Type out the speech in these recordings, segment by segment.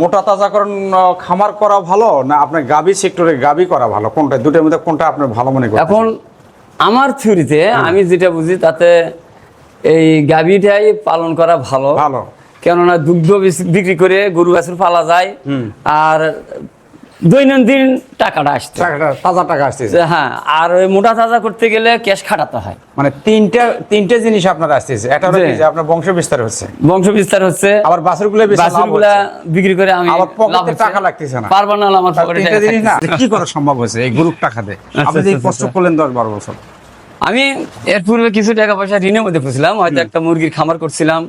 মোটা তাজাকরণ খামার করা ভালো না আপনার গাবি সেক্টরে গাবি করা ভালো? কোনটা? দুটোর মধ্যে কোনটা আপনার ভালো মনে করেন এখন আমার থিওরিতে আমি যেটা বুঝি তাতে এই গাবিটাই পালন করা ভালো। ভালো। কেননা দুগ্ধ বিক্রি করে গরু গাছের পালা যায়। আর দৈনন্দিন টাকাটা আসছে। তাজা টাকা আসতেছে। হ্যাঁ আর ওই মোটা তাজা করতে গেলে ক্যাশ খাটাতে হয়। মানে তিনটা তিনটে জিনিস আপনার আসতেছে। একটা হলো যে আপনার বংশ বিস্তার হচ্ছে। বংশ বিস্তার হচ্ছে আবার বাছুরগুলা হচ্ছে। বিক্রি করে আমি আবার পকেটে টাকা লাগতেছে না। পারবা না আমার পকেটে তিনটে জিনিস না? কি করা সম্ভব হয়েছে? এই গরুর টাকা দিয়ে আপনি যে আচ্ছা, কষ্ট আচ্ছা। করলেন দশ বারো বছর। আমি এর পূর্বে কিছু টাকা পয়সা ঋণের মধ্যে ফুছিলাম হয়তো একটা মুরগির খামার করছিলাম।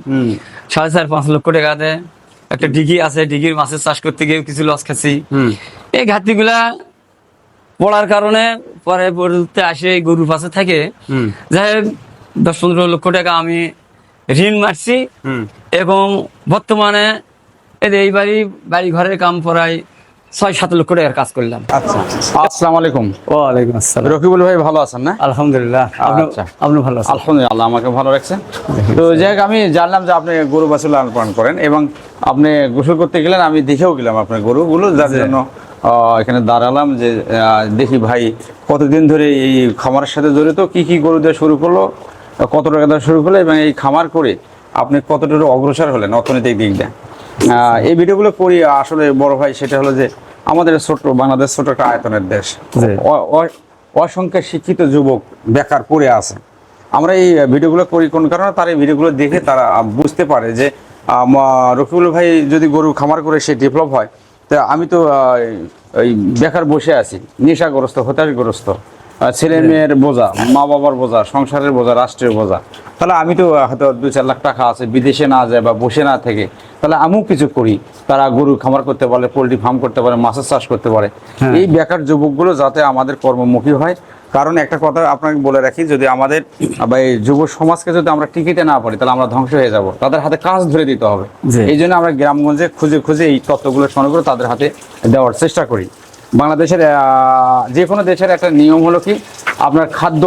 সাড়ে চার পাঁচ লক্ষ টাকাতে একটা ডিগি আছে ডিগির মাছের চাষ করতে গিয়ে কিছু লস খাচ্ছি এই ঘাটতিগুলা পড়ার কারণে পরে পড়তে আসে এই গরুর পাশে থাকে। যাই দশ পনেরো লক্ষ টাকা আমি ঋণ মারছি। এবং বর্তমানে এই এই বাড়ি বাড়ি ঘরের কাম পড়ায় ছয় সাত লক্ষ টাকার কাজ করলাম। আচ্ছা আসসালামু আলাইকুম। ওয়ালাইকুম আসসালাম। রকিবুল ভাই ভালো আছেন না? আলহামদুলিল্লাহ আপনি আচ্ছা। আপনি ভালো আছেন? আলহামদুলিল্লাহ আল্লাহ আমাকে ভালো রাখছে। তো যাই হোক, আমি জানলাম যে আপনি গরু বাছুর লালন পালন করেন এবং আপনি গোসল করতে গেলেন আমি দেখেও গেলাম আপনার গরুগুলো যার জন্য এখানে দাঁড়ালাম যে দেখি ভাই কতদিন ধরে এই খামারের সাথে জড়িত কি কি গরু দেওয়া শুরু করল কত টাকা দেওয়া শুরু করল এবং এই খামার করে আপনি কতটুকু অগ্রসর হলেন অর্থনৈতিক দিক দিয়ে? এই ভিডিওগুলো করি আসলে বড় ভাই সেটা হলো যে আমাদের ছোট্ট বাংলাদেশ ছোট একটা আয়তনের দেশ। অসংখ্য শিক্ষিত যুবক বেকার পড়ে আছে। আমরা এই ভিডিওগুলো করি কোন কারণে? তার এই ভিডিওগুলো দেখে তারা বুঝতে পারে যে রফিকুল ভাই যদি গরু খামার করে সে ডেভেলপ হয় তা আমি তো ওই বেকার বসে আছি নেশাগ্রস্ত হতাশগ্রস্ত ছেলে মেয়ের বোঝা মা বাবার বোঝা সংসারের বোঝা রাষ্ট্রের বোঝা। তাহলে আমি তো হয়তো দু চার লাখ টাকা আছে বিদেশে না যায় বা বসে না থেকে তাহলে আমিও কিছু করি। তারা গরু খামার করতে পারে পোলট্রি ফার্ম করতে পারে মাছের চাষ করতে পারে। হ্যাঁ। এই বেকার যুবকগুলো যাতে আমাদের কর্মমুখী হয় কারণ একটা কথা আপনাকে বলে রাখি যদি আমাদের যুব সমাজকে যদি আমরা টিকিতে না পারি তাহলে আমরা ধ্বংস হয়ে যাব। তাদের হাতে কাজ ধরে দিতে হবে। এই জন্য আমরা গ্রামগঞ্জে খুঁজে খুঁজে এই তত্ত্বগুলো সংগ্রহ করে তাদের হাতে দেওয়ার চেষ্টা করি। বাংলাদেশের যে কোনো দেশের একটা নিয়ম হলো কি আপনার খাদ্য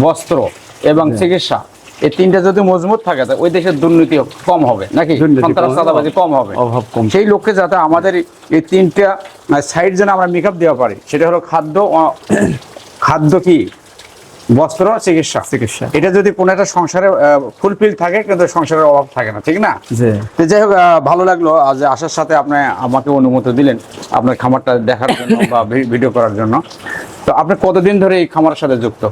বস্ত্র এবং চিকিৎসা এই তিনটা যদি মজবুত থাকে তা ওই দেশের দুর্নীতি কম হবে নাকি? দুর্নীতি কম হবে, অভাব কম। সেই লক্ষ্যে যাতে আমাদের এই- তিনটা সাইড যেন আমরা মেকআপ দেওয়া পারি সেটা হলো খাদ্য খাদ্য কি? বস্ত্র চিকিৎসা। চিকিৎসা। এটা যদি কোনো একটা সংসারে ফুলফিল থাকে কিন্তু সংসারের অভাব থাকে না ঠিক না? তো যাই হোক ভালো লাগল আজ আসার সাথে আপনি আমাকে অনুমতি দিলেন আপনার খামারটা দেখার জন্য বা ভিডিও করার জন্য। তো আপনি কতদিন ধরে এই খামারের সাথে যুক্ত?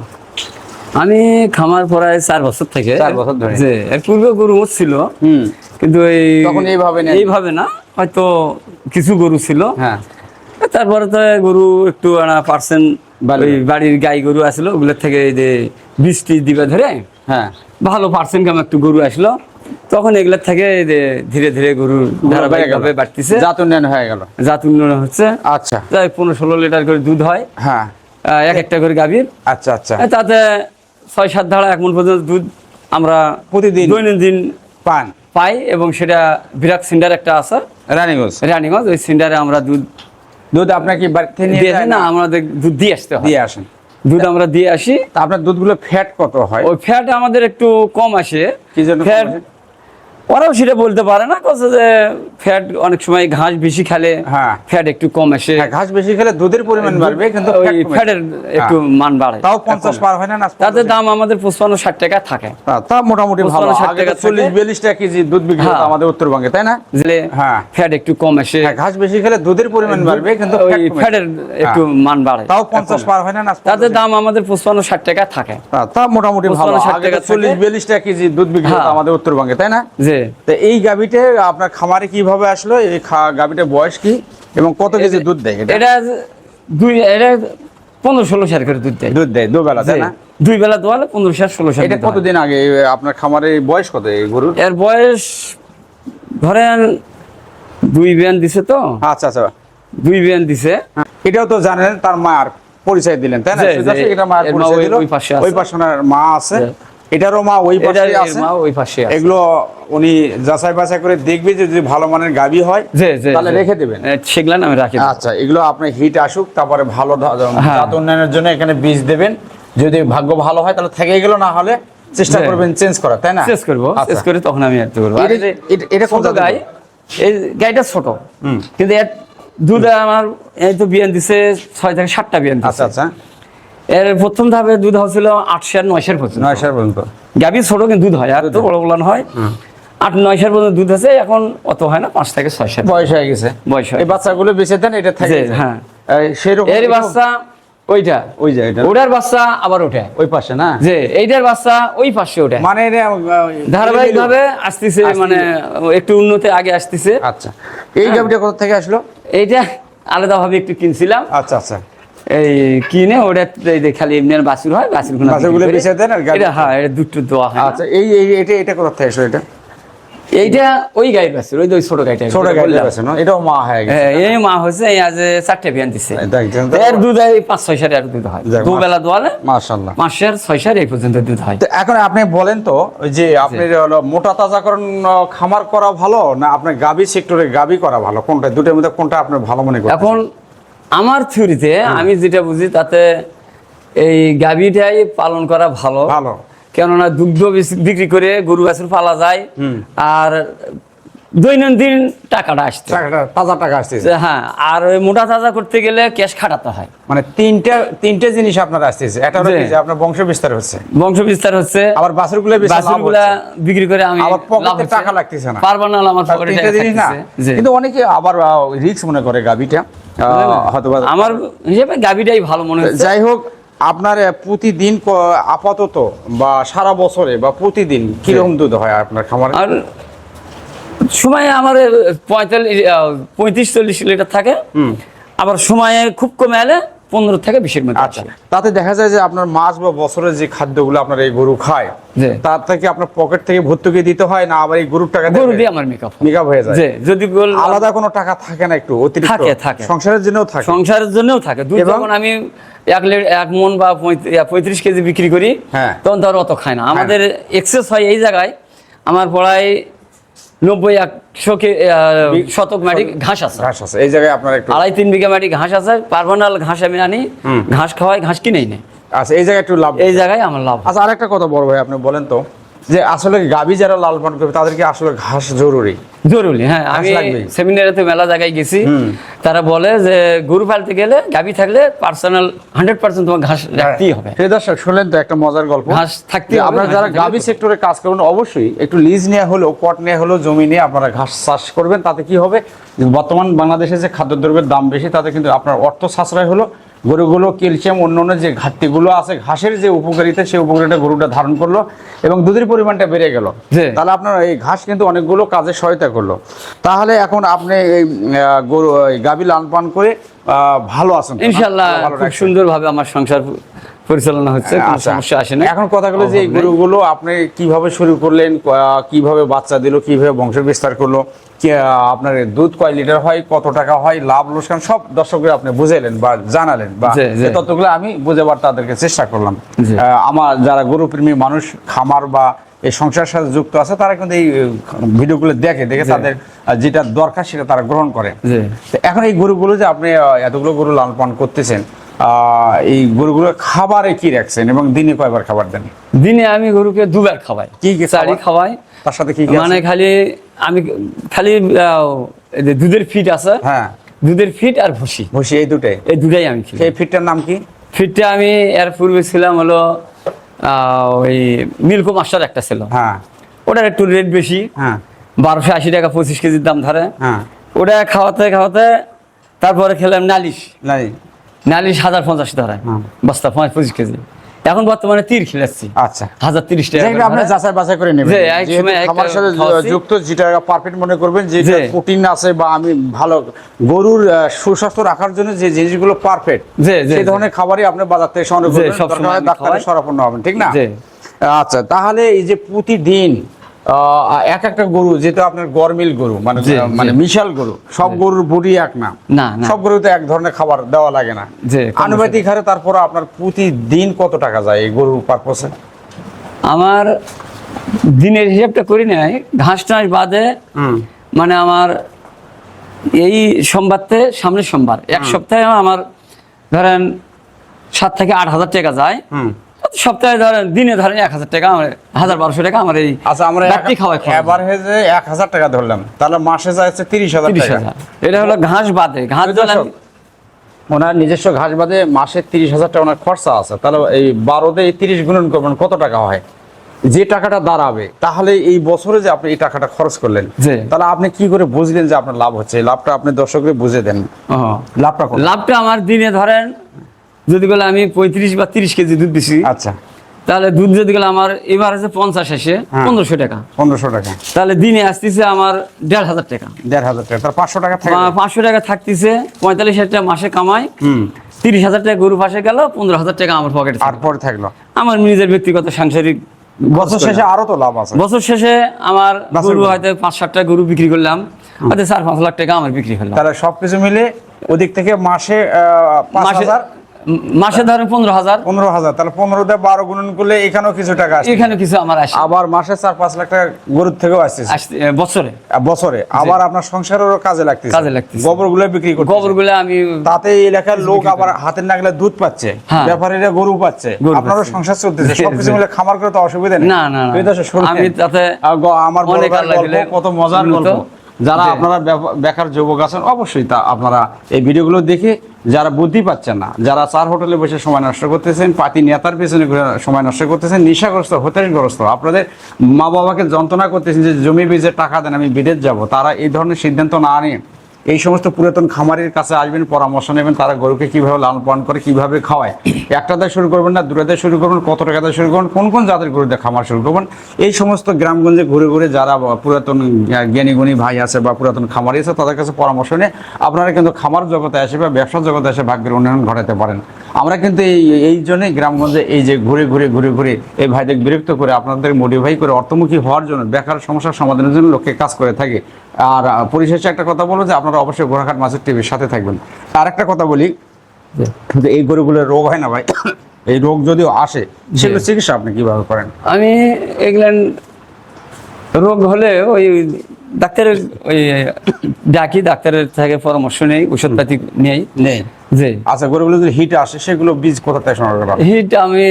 আমি খামার পড়ায় চার বছর থেকে। চার বছর ধরে। যে এর পূর্বে গরু ছিল। হুম। কিন্তু এই তখন এইভাবে? এইভাবে না হয়তো কিছু গরু ছিল। হ্যাঁ। তারপরে তো গরু একটু পার্সেন্ট বাড়ির গাই গরু আসলো ওগুলোর থেকে এই যে বৃষ্টি দিবে ধরে হ্যাঁ। ভালো পার্সেন্ট কাম একটু গরু আসলো। তখন এগুলোর থেকে যে ধীরে ধীরে গরু ধারাবাহিকভাবে বাড়তিছে। জাত উন্নয়ন হয়ে গেল। জাত উন্নয়ন হচ্ছে। আচ্ছা। প্রায় পনেরো ষোলো লিটার করে দুধ হয়। হ্যাঁ। এক একটা করে গাভীর। আচ্ছা আচ্ছা। তাতে ছয় সাত ধারা এক মন পর্যন্ত দুধ আমরা প্রতিদিন? দৈনন্দিন পান। পাই এবং সেটা বিরাট সিন্ডার একটা আছে। রানীগঞ্জ। রানিগঞ্জ ওই সিন্ডারে আমরা দুধ দুধ আপনার কি বাড়িতে নিয়ে যায় না আমাদের দুধ দিয়ে আসতে হয়। দিয়ে আসেন। দুধ আমরা দিয়ে আসি। তা আপনার দুধগুলো ফ্যাট কত হয়? ওই ফ্যাট আমাদের একটু কম আসে। কি জন্য ফ্যাট? ওরাও সেটা বলতে পারে না কথা যে ফ্যাট অনেক সময় ঘাস বেশি খেলে হ্যাঁ। ফ্যাট একটু কম আসে হ্যাঁ, ঘাস বেশি খেলে দুধের পরিমাণ বাড়বে কিন্তু ফ্যাটের একটু হ্যাঁ। মান বাড়ে তাও পঞ্চাশ পার হয় না তাদের দাম আমাদের পঁচপান্ন ষাট টাকা থাকে তা- মোটামুটি ভালো 55 আগে টাকা চল্লিশ থাকে। বিয়াল্লিশ টাকা কেজি দুধ বিক্রি হতো হ্যাঁ। আমাদের উত্তরবঙ্গে তাই না যে। ফ্যাট একটু কম আসে ঘাস বেশি খেলে দুধের পরিমাণ বাড়বে কিন্তু ফ্যাটের একটু। মান বাড়ে তাও পঞ্চাশ পার হয় না তাদের দাম আমাদের পঁচপান্ন ষাট টাকা থাকে তা- মোটামুটি ভালো আগে টাকা চল্লিশ থাকে। বিয়াল্লিশ টাকা কেজি দুধ বিক্রি হতো হ্যাঁ। আমাদের উত্তরবঙ্গে তাই না যে তো এই আপনার খামারে কীভাবে আসলো? এই গাভিটার বয়স কি? এবং কত কেজি দুধ দেয় এটা? দুই এটা পনেরো ষোলো সার করে দুধ দেয়। দুধ দেয় দুবেলা তাই না? দুই বেলা দোয়ালে পনেরো সার ষোলো সার এটা কতদিন আগে আপনার খামারে বয়স কত এই গরুর? এর বয়স ধরেন দুই বিয়ান দিছে তো। আচ্ছা আচ্ছা। দুই বিয়ান দিছে। এটাও তো জানেন তার মার পরিচয় দিলেন তাই না? এটা পরিচয় ওই- দিল। ওই পাশে আছে। ওই পাশে মা আছে। এটারও মা ওই পাশে আছে। মা ওই পাশে আছে। এগুলো উনি যাচাই বাছাই করে দেখবে যে যদি ভালো মানের গাবি হয় তাহলে রেখে দেবেন। সেগুলা আমি রাখি আচ্ছা এগুলো আপনার হিট আসুক তারপরে ভালো হ্যাঁ। জাত উন্নয়নের জন্য এখানে বীজ দেবেন। যদি ভাগ্য ভালো হয় তাহলে থেকে গেল না হলে চেষ্টা করবেন চেঞ্জ করা তাই না? চেস করব আচ্ছা। চেস করে তখন আমি একটু করব। এটা- কোন গাই এই গাইটা ছোট। কিন্তু দুধ আমার এই তো বিয়ান দিছে ছয় থেকে সাতটা বিয়ান দিছে। আচ্ছা আচ্ছা। এর প্রথম ধাপে দুধ হচ্ছিল আটশো আর নয়শের পর্যন্ত নয় সার পর্যন্ত গাভী ছোট কিন্তু দুধ হয় আর তো বড় বলান হয়। আট নয়শের পর্যন্ত দুধ আছে এখন অত হয় না পাঁচ থেকে ছয় সাত। বয়স হয়ে গেছে। বয়স হয়ে এই বাচ্চাগুলো বেঁচে দেন এটা থাকে। হ্যাঁ। সেই রকম এর বাচ্চা ওইটা। ওই যে এটা। ওটার বাচ্চা আবার ওঠে ওই পাশে না? যে এইটার বাচ্চা ওই পাশে ওঠে মানে ধারাবাহিক ভাবে আসতেছে। মানে একটু উন্নতি আগে আসতেছে। আচ্ছা। এই হ্যাঁ। গাভিটা কোথা থেকে আসলো? এইটা আলাদা ভাবে একটু কিনছিলাম। আচ্ছা আচ্ছা। এই কিনে ওটা খালি এমনি আর বাছুর হয়গুলো বাছুরগুলো বেচে দেন আর এটা হ্যাঁ এটা দুধ টুধ দেওয়া হয়। আচ্ছা এই এটা এটা কোথা থেকে আসলো এটা? এইটা ওই গাইয়ের বাছুর ওই ছোট গাইটা ছোট না? এটাও মা হয়ে গেছে। হ্যাঁ, এই মা হচ্ছে এই আজ চারটে বিয়ান তো? এর দুধ এই পাঁচ ছয় সার এর দুধ হয়। যাক, দুবেলা দোয়ালে মাশাআল্লাহ। মাসের ছয় সার এই পর্যন্ত দুধ হয়। তো এখন আপনি বলেন তো যে আপনি হলো মোটা তাজাকরণ খামার করা ভালো না আপনার গাবি সেক্টরে গাবি করা ভালো? কোনটা দুটোর মধ্যে কোনটা আপনার ভালো মনে করেন এখন আমার থিওরিতে আমি যেটা বুঝি তাতে এই গাভীটাই পালন করা ভালো। ভালো। কেননা দুগ্ধ বিক্রি করে গরু বাছুর পালা যায়। আর দৈনন্দিন টাকাটা আসছে। টাকাটা তাজা টাকা আসতেছে হ্যাঁ আর ওই মোটা তাজা করতে গেলে ক্যাশ খাটাতে হয়। মানে তিনটা তিনটে জিনিস আপনার আসতেছে। একটা হলো যে আপনার বংশ বিস্তার হচ্ছে। বংশ বিস্তার হচ্ছে আবার বাছুরগুলো বাছুরগুলা। বিক্রি করে আমি আবার পকেটে টাকা লাগতেছে না। পারবা না আমার পকেটে তিনটে জিনিস না। কিন্তু অনেকে আবার রিক্স মনে করে গাবিটা হয়তো আমার হিসেবে গাভীটাই ভালো মনে হচ্ছে। যাই হোক আপনার প্রতিদিন আপাতত বা সারা বছরে বা প্রতিদিন কীরকম দুধ হয় আপনার খামারে? আর সময়ে আমার পঁয়তাল্লিশ পঁয়ত্রিশ চল্লিশ লিটার থাকে। আবার সময়ে খুব কমে এলে পনেরো থেকে বিশের মধ্যে আচ্ছা তাতে দেখা যায় যে আপনার মাস বা বছরের যে খাদ্যগুলো আপনার এই গরু খায়। তার থেকে আপনার পকেট থেকে ভর্তুকি দিতে হয় না আবার এই গরুর টাকা গরু দিয়ে আমার মেকআপ মেকআপ হয়ে যায়। যদি আলাদা কোনো টাকা থাকে না একটু অতিরিক্ত? থাকে, থাকে। সংসারের জন্যও থাকে। সংসারের জন্যও থাকে। যখন আমি এক লিটার এক মন বা পঁয়ত্রিশ কেজি বিক্রি করি হ্যাঁ। তখন ধর অত খায় না। আমাদের এক্সেস হয় এই জায়গায়। আমার পড়ায় নব্বই একশো শতক মাটি ঘাস আছে। ঘাস আছে। এই জায়গায় আপনার একটু আড়াই তিন বিঘা মাটি ঘাস আছে পার্বনাল ঘাস আমি আনি ঘাস খাওয়াই ঘাস কিনেই নেই আচ্ছা এই জায়গায় একটু লাভ এই জায়গায় আমার লাভ। আচ্ছা আরেকটা কথা বড় ভাই আপনি বলেন তো। যে আসলে গাবি যারা লাল পান করবে তাদেরকে আসলে ঘাস জরুরি? জরুরি হ্যাঁ আমি লাগবেই। সেমিনারেতে মেলা জায়গায় গেছি। তারা বলে যে গরু পালতে গেলে গাভী থাকলে পার্সোনাল হান্ড্রেড পার্সেন্ট তোমার ঘাস রাখতেই হবে। প্রিয় দর্শক শুনলেন তো একটা মজার গল্প? ঘাস থাকতে আপনারা যারা গাবি সেক্টরে কাজ করবেন অবশ্যই একটু লিজ নেওয়া হলেও পট নেওয়া হলেও জমি নিয়ে আপনারা ঘাস চাষ করবেন তাতে কি হবে? বর্তমান বাংলাদেশে যে খাদ্যদ্রব্যের দাম বেশি তাতে কিন্তু আপনার অর্থ সাশ্রয় হলো। গরুগুলো ক্যালসিয়াম অন্য অন্য যে ঘাটতিগুলো আছে ঘাসের যে উপকারিতা সেই উপকারিতা গরুটা ধারণ করল এবং দুধের পরিমাণটা বেড়ে গেল। তাহলে আপনার এই ঘাস কিন্তু অনেকগুলো কাজে সহায়তা করল। তাহলে এখন আপনি এই গরু গাভী গাবি লান পান করে ভালো আছেন ইনশাল্লাহ খুব সুন্দরভাবে আমার সংসার পরিচালনা হচ্ছে কোনো আচ্ছা। সমস্যা আসে না এখন কথা হলো যে এই গরুগুলো আপনি কীভাবে শুরু করলেন কীভাবে বাচ্চা দিল কীভাবে বংশ বিস্তার করল আপনার দুধ কয় লিটার হয় কত টাকা হয় লাভ লোকসান সব দর্শকদের আপনি বুঝাইলেন বা জানালেন বা জি। আমি বুঝাবার তাদেরকে চেষ্টা করলাম। আমার যারা গরু প্রেমী মানুষ খামার বা এই সংসার সাথে যুক্ত আছে তারা কিন্তু এই ভিডিওগুলো দেখে দেখে তাদের যেটা দরকার সেটা তারা গ্রহণ করে। এখন এই গরুগুলো যে আপনি এতগুলো গরু লালন পালন করতেছেন এই গরুগুলো খাবারে কি রাখছেন এবং দিনে কয়বার খাবার দেন? দিনে আমি গরুকে দুবার খাওয়াই। কি কি চারি খাওয়াই। তার সাথে কি মানে খালি আমি খালি যে দুধের ফিট আছে হ্যাঁ। দুধের ফিট আর ভুসি। ভুসি এই দুটাই? এই দুটাই আমি সেই ফিটটার নাম কি? ফিটটা আমি এর পূর্বে ছিলাম হলো ওই মিল্কো মাস্টার একটা ছিল। হ্যাঁ। ওটার একটু রেট বেশি। হ্যাঁ। বারোশো আশি টাকা পঁচিশ কেজির দাম ধরে। হ্যাঁ। ওটা খাওয়াতে খাওয়াতে তারপরে খেলাম নালিশ। নাই নালিশ হাজার পঞ্চাশ বস্তা পাঁচ পঁচিশ কেজি। এখন বর্তমানে তীর খেলাচ্ছি আচ্ছা। হাজার তিরিশ টাকা আপনি যাচাই বাছাই করে নেবেন। খাবার সাথে যুক্ত যেটা পারফেক্ট মনে করবেন যে। প্রোটিন আছে বা আমি ভালো গরুর সুস্বাস্থ্য রাখার জন্য যে জিনিসগুলো পারফেক্ট সেই ধরনের খাবারই আপনি বাজার থেকে সংগ্রহ করবেন। ডাক্তারের। শরাপন্ন হবেন ঠিক না? আচ্ছা তাহলে এই যে প্রতিদিন এক একটা গরু যেটা আপনার গরমিল গরু মানে মানে মিশাল গরু সব গরুর বডি এক না। সব গরুতে এক ধরনের খাবার দেওয়া লাগে না। আনুপাতিক হারে তারপরে আপনার প্রতিদিন কত টাকা যায় এই গরুর পারপসে আমার দিনের হিসাবটা করি নাই ঘাস টাস বাদে মানে আমার এই সোমবারতে সামনের সোমবার এক সপ্তাহে আমার ধরেন সাত থেকে আট হাজার টাকা যায়। সপ্তাহে ধরেন দিনে ধরেন এক হাজার টাকা আমার হাজার বারোশো টাকা আমার এই আচ্ছা আমরা ব্যক্তি খাওয়াই। এভারেজে এক হাজার টাকা ধরলাম তাহলে মাসে যাচ্ছে তিরিশ হাজার তিরিশ হাজার। এটা হলো ঘাস বাদে। ঘাস? ওনার নিজস্ব ঘাস বাদে মাসে তিরিশ হাজার টাকা ওনার খরচা আছে। তাহলে এই বারোতে এই তিরিশ গুণন করবেন কত টাকা হয়? যে টাকাটা দাঁড়াবে তাহলে এই বছরে যে আপনি এই টাকাটা খরচ করলেন। তাহলে আপনি কি করে বুঝলেন যে আপনার লাভ হচ্ছে? লাভটা আপনি দর্শকদের বুঝে দেন। লাভটা লাভটা আমার দিনে ধরেন যদি বলে আমি পঁয়ত্রিশ বা তিরিশ কেজি দুধ দিছি আচ্ছা। তাহলে দুধ যদি গেলে আমার এবার আছে পঞ্চাশ এসে হ্যাঁ। পনেরোশো টাকা। পনেরোশো টাকা। তাহলে দিনে আসতেছে আমার দেড় হাজার টাকা। দেড় হাজার টাকা। পাঁচশো টাকা পাঁচশো টাকা থাকতেছে পঁয়তাল্লিশ হাজার টাকা মাসে কামাই তিরিশ হাজার টাকা গরু পাশে গেল পনেরো হাজার টাকা আমার পকেটে আর পরে থাকল। আমার নিজের ব্যক্তিগত সাংসারিক বছর শেষে আরও তো লাভ আছে। বছর শেষে আমার গরু। হয়তো পাঁচ সাতটা গরু বিক্রি করলাম হয়তো চার পাঁচ লাখ টাকা আমার বিক্রি হলো। তাহলে সবকিছু মিলে ওদিক থেকে মাসে পাঁচ মাসে হাজার মাসে ধরেন পনেরো হাজার। পনেরো হাজার তাহলে পনেরো দিয়ে বারো গুণন করলে এখানেও কিছু টাকা আসছে। এখানে কিছু আমার আসে। আবার মাসে চার পাঁচ লাখ টাকা গরুর থেকেও আসছে। বছরে। বছরে। আবার আপনার সংসারেরও কাজে লাগতেছে। কাজে লাগতেছে। গোবরগুলো বিক্রি করতে আমি তাতে এলাকার লোক আবার হাতের নাগলে দুধ পাচ্ছে হ্যাঁ। ব্যাপারীরা গরু পাচ্ছে। আপনারও সংসার চলতেছে। সবকিছু মিলে খামার করে তো অসুবিধা নেই। না, না? আমি তাতে আমার কত মজার। গল্প। যারা আপনারা বেকার যুবক আছেন অবশ্যই তা আপনারা এই ভিডিওগুলো দেখে যারা বুদ্ধি পাচ্ছেন না যারা চার হোটেলে বসে সময় নষ্ট করতেছেন পাতি নেতার পেছনে সময় নষ্ট করতেছেন নেশাগ্রস্ত হোটেলগ্রস্ত আপনাদের মা বাবাকে যন্ত্রণা করতেছেন যে জমি বেজে টাকা দেন আমি বিদেশ যাব তারা এই ধরনের সিদ্ধান্ত না নিয়ে এই সমস্ত পুরাতন খামারের কাছে আসবেন, পরামর্শ নেবেন, তারা গরুকে কীভাবে লালন পালন করে, কীভাবে খাওয়ায়। একটা দিয়ে শুরু করবেন না, দুটা দিয়ে শুরু করবেন, কত টাকা দিয়ে শুরু করবেন, কোন কোন জাতের গরু দিয়ে খামার শুরু করবেন, এই সমস্ত গ্রামগঞ্জে ঘুরে ঘুরে যারা পুরাতন জ্ঞানীগুণী ভাই আছে বা পুরাতন খামারি আছে, তাদের কাছে পরামর্শ নিয়ে আপনারা কিন্তু খামার জগতে আসে বা ব্যবসা জগতে এসে ভাগ্যের উন্নয়ন ঘটাতে পারেন। আমরা কিন্তু এই এই জন্যই গ্রামগঞ্জে এই যে ঘুরে ঘুরে ঘুরে ঘুরে এই ভাইদের বিরক্ত করে আপনাদের মোটিভাই করে অর্থমুখী হওয়ার জন্য বেকার সমস্যার সমাধানের জন্য লোককে কাজ করে থাকে। আর পরিশেষে একটা কথা বলব যে আপনারা অবশ্যই গোরাঘাট মাছের টিভির সাথে থাকবেন। আর একটা কথা বলি যে এই গরুগুলোর রোগ হয় না ভাই? এই রোগ যদিও আসে সেগুলো চিকিৎসা আপনি কীভাবে করেন? আমি এগুলান রোগ হলে ওই ডাক্তারের ওই ডাকি ডাক্তারের থেকে পরামর্শ নেই ওষুধপাতি নেই। নেই। যে আচ্ছা গরুগুলো যদি হিট আসে সেগুলো বীজ কোথা থেকে সংগ্রহ করা হিট আমি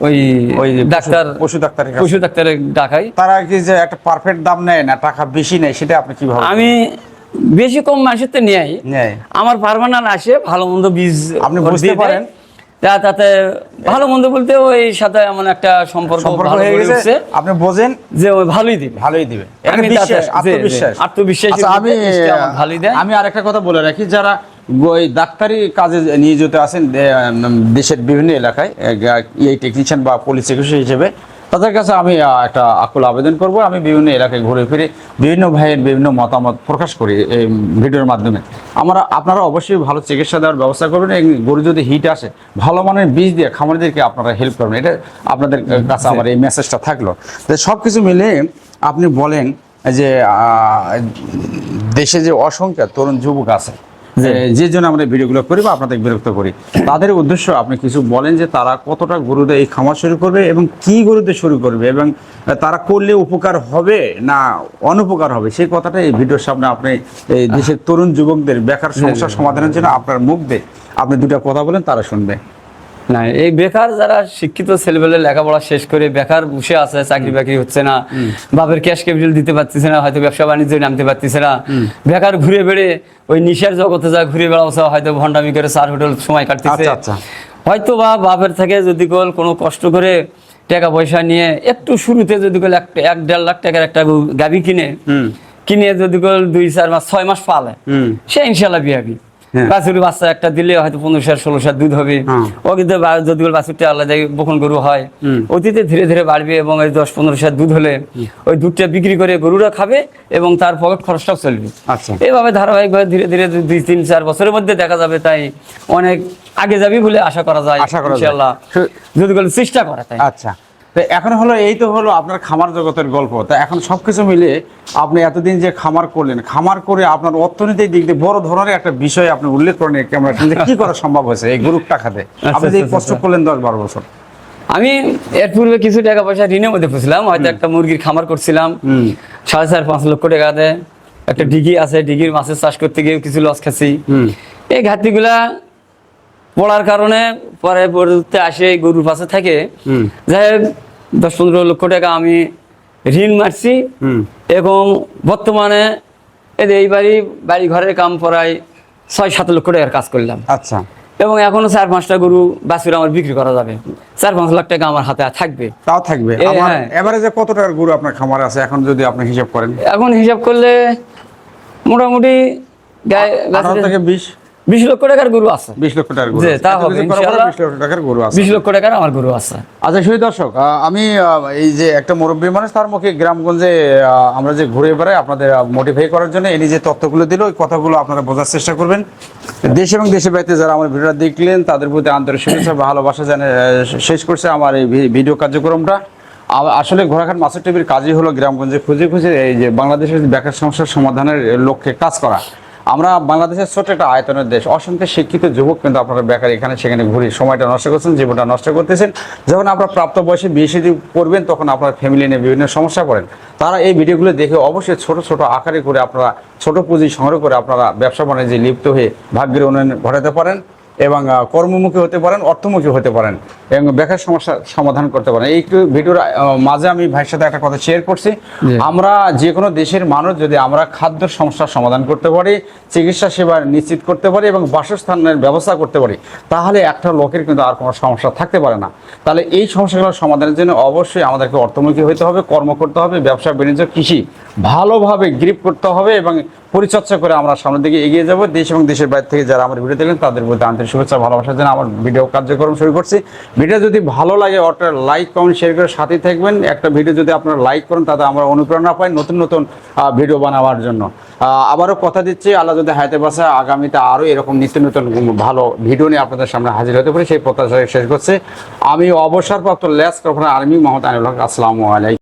ওই ওই যে পশু- ডাক্তার পশু ডাক্তারের পশু ডাক্তারের ডাকাই তারা কি যে একটা পারফেক্ট দাম নেয় না টাকা বেশি নেয় সেটা আপনি কীভাবে আমি বেশি কম মাসের তো নেই নেয়। আমার পারমানেন্ট আসে ভালো মন্দ বীজ আপনি বুঝতে পারেন? তা তাতে ভালো মন্দ বলতে ওই সাথে এমন একটা সম্পর্ক হয়ে গেছে। আপনি বোঝেন। যে ওই ভালোই দিবে। ভালোই দিবে। আমি তাতে- বিশ্বাস জি, জি, আত্মবিশ্বাস। আচ্ছা, আমি ভালোই দেয়। আমি আরেকটা কথা বলে রাখি যারা ওই ডাক্তারি কাজে নিয়োজিত আছেন দেশের বিভিন্ন এলাকায় এই টেকনিশিয়ান বা পুলিশ চিকিৎসক হিসেবে। তাদের কাছে আমি একটা আকুল আবেদন করব। আমি বিভিন্ন এলাকায় ঘুরে ফিরে বিভিন্ন ভাইয়ের বিভিন্ন মতামত প্রকাশ করি এই ভিডিওর মাধ্যমে। আমরা আপনারা অবশ্যই ভালো চিকিৎসা দেওয়ার ব্যবস্থা করবেন এবং গরু যদি হিট আসে ভালো মানের বীজ দিয়ে খামারিদেরকে আপনারা হেল্প করবেন। এটা আপনাদের কাছে আমার এই মেসেজটা থাকল। তো সব কিছু মিলে আপনি বলেন যে দেশে যে অসংখ্য তরুণ যুবক আছে যে জন্য আমরা ভিডিওগুলো করি বা আপনাদের বিরক্ত করি। তাদের উদ্দেশ্য আপনি কিছু বলেন যে তারা কতটা গরুতে এই খামার শুরু করবে এবং কি গরুতে শুরু করবে এবং তারা করলে উপকার হবে না অনুপকার হবে? সেই কথাটা এই ভিডিওর সামনে আপনি এই দেশের তরুণ যুবকদের বেকার সমস্যা সমাধানের জন্য আপনার মুখ দিয়ে আপনি দুটা কথা বলেন তারা শুনবে। না এই বেকার যারা শিক্ষিত ছেলেবেলে লেখাপড়া শেষ করে বেকার বসে আছে চাকরি বাকরি হচ্ছে না বাপের ক্যাশ ক্যাপিটাল দিতে পারতেছে না হয়তো ব্যবসা বাণিজ্য নামতে পারতেছে না। বেকার ঘুরে বেড়ে ওই নিশার জগতে যা ঘুরে বেড়াচ্ছে হয়তো ভণ্ডামি করে চার হোটেল সময় কাটতেছে। আচ্ছা, আচ্ছা। হয়তো বা বাপের থেকে যদি কোল কোনো কষ্ট করে টাকা পয়সা নিয়ে একটু শুরুতে যদি কোল এক এক দেড় লাখ টাকার একটা গু- গাভী কিনে কিনে যদি কোল দুই চার মাস ছয় মাস পালে। সে ইনশাল্লাহ বিয়াবি। বাছুরি বাচ্চা একটা দিলে হয়তো পনেরো সার ষোলো সার দুধ হবে। হ্যাঁ। ও কিন্তু যদি বাছুরটা আলাদা বকন গরু হয়। অতীতে ধীরে ধীরে বাড়বে এবং ওই দশ পনেরো সার দুধ হলে ওই দুধটা বিক্রি করে গরুরা খাবে এবং তার পকেট খরচটাও চলবে। আচ্ছা। এইভাবে ধারাবাহিকভাবে ধীরে ধীরে দুই তিন চার বছরের মধ্যে দেখা যাবে তাই অনেক আগে যাবি বলে আশা করা যায় আশা করা যায়। যদি বলে চেষ্টা করা তাই। আচ্ছা। তো এখন হলো এই তো হলো আপনার খামার জগতের গল্প। তা এখন সবকিছু মিলে আপনি এতদিন যে খামার করলেন খামার করে আপনার অর্থনৈতিক দিক দিয়ে বড় ধরনের একটা বিষয় আপনি উল্লেখ করেন ক্যামেরা কি করা সম্ভব হয়েছে এই গরুর টাকাতে আপনি যে আচ্ছা, কষ্ট আচ্ছা। করলেন দশ বারো বছর। আমি এর পূর্বে কিছু টাকা পয়সা ঋণের মধ্যে ফেছিলাম হয়তো একটা মুরগির খামার করছিলাম। সাড়ে চার পাঁচ লক্ষ টাকা দেয় একটা ডিগি আছে। ডিগির মাছের চাষ করতে গিয়ে কিছু লস খাচ্ছি। এই ঘাটতিগুলা পড়ার কারণে পরে পরবর্তীতে আসে গরুর পাশে থাকে। যাই হোক, দশ পনেরো লক্ষ টাকা আমি ঋণ মারছি। এবং বর্তমানে এদের এই বাড়ি বাড়ি ঘরের কাম পড়ায় ছয় সাত লক্ষ টাকার কাজ করলাম। আচ্ছা। এবং এখনও চার পাঁচটা গরু বাছুর আমার বিক্রি করা যাবে। চার পাঁচ লাখ টাকা আমার হাতে থাকবে। তাও থাকবে। এ, আমার হ্যাঁ। এভারেজে কত টাকার গরু আপনার খামার আছে? এখন যদি আপনি হিসাব করেন। এখন হিসাব করলে মোটামুটি গায়ে থেকে বিশ। বিশ লক্ষ টাকার গরু আছে। বিশ লক্ষ টাকার গরু তা হবে, লক্ষ টাকার গরু আছে। বিশ লক্ষ টাকার আমার গরু আছে। আচ্ছা সেই দর্শক আমি এই যে একটা মুরব্বী মানুষ তার মুখে গ্রামগঞ্জে আমরা যে ঘুরে বেড়াই আপনাদের মোটিফাই করার জন্য এনি যে তথ্যগুলো দিল ওই কথাগুলো আপনারা বোঝার চেষ্টা করবেন। দেশ এবং দেশের বাইরে যারা আমার ভিডিওটা দেখলেন তাদের প্রতি আন্তরিক শুভেচ্ছা ভালোবাসা জানে শেষ করছে আমার এই ভিডিও কার্যক্রমটা। আসলে ঘোড়াঘাট মাছের টিভির কাজই হলো গ্রামগঞ্জে খুঁজে খুঁজে এই যে বাংলাদেশের বেকার সমস্যার সমাধানের লক্ষ্যে কাজ করা। আমরা বাংলাদেশের ছোট একটা আয়তনের দেশ অসংখ্য শিক্ষিত যুবক কিন্তু আপনারা বেকার এখানে, সেখানে ঘুরে সময়টা নষ্ট করছেন, জীবনটা নষ্ট করতেছেন। যখন আপনারা প্রাপ্ত বয়সে বিয়ে সিদ্ধি করবেন তখন আপনার ফ্যামিলি নিয়ে বিভিন্ন সমস্যা পড়েন। তারা এই ভিডিওগুলো দেখে অবশ্যই ছোট ছোট আকারে করে আপনারা, ছোট পুঁজি সংগ্রহ করে আপনারা ব্যবসা বাণিজ্যে লিপ্ত হয়ে ভাগ্যের উন্নয়ন ঘটাতে পারেন। এবং কর্মমুখী হতে পারেন অর্থমুখী হতে পারেন এবং বেকার সমস্যার সমাধান করতে পারেন। এই ভিডিওর মাঝে আমি ভাইয়ের সাথে একটা কথা শেয়ার করছি। আমরা যে কোনো দেশের মানুষ যদি আমরা খাদ্য সমস্যার সমাধান করতে পারি চিকিৎসা সেবা নিশ্চিত করতে পারি এবং বাসস্থানের ব্যবস্থা করতে পারি তাহলে একটা লোকের কিন্তু আর কোনো সমস্যা থাকতে পারে না। তাহলে এই সমস্যাগুলো সমাধানের জন্য অবশ্যই আমাদেরকে অর্থমুখী হতে হবে কর্ম করতে হবে ব্যবসা বাণিজ্য কৃষি ভালোভাবে গ্রিপ করতে হবে এবং পরিচর্যা করে আমরা সামনের দিকে এগিয়ে যাব। দেশ এবং দেশের বাইরে থেকে যারা আমার ভিডিও দেখলেন, তাদের প্রতি আন্তরিক শুভেচ্ছা ভালোবাসার জন্য আমার ভিডিও কার্যক্রম শুরু করছি। ভিডিও যদি ভালো লাগে অটো লাইক কমেন্ট শেয়ার করে সাথে থাকবেন। একটা ভিডিও যদি আপনারা লাইক করেন, তাতে আমরা অনুপ্রেরণা পাই নতুন নতুন ভিডিও বানাবার জন্য। আবারও কথা দিচ্ছি, আল্লাহ যদি হায়াতে বাসা, আগামীতে আরও এরকম নিত্য নতুন ভালো ভিডিও নিয়ে আপনাদের সামনে হাজির হতে পারি। সেই প্রত্যাশা শেষ করছে। আমি অবসরপ্রাপ্ত লেস কখনো আর্মি মোহাম্মদ আনিল হক, আসসালামু আলাইকুম।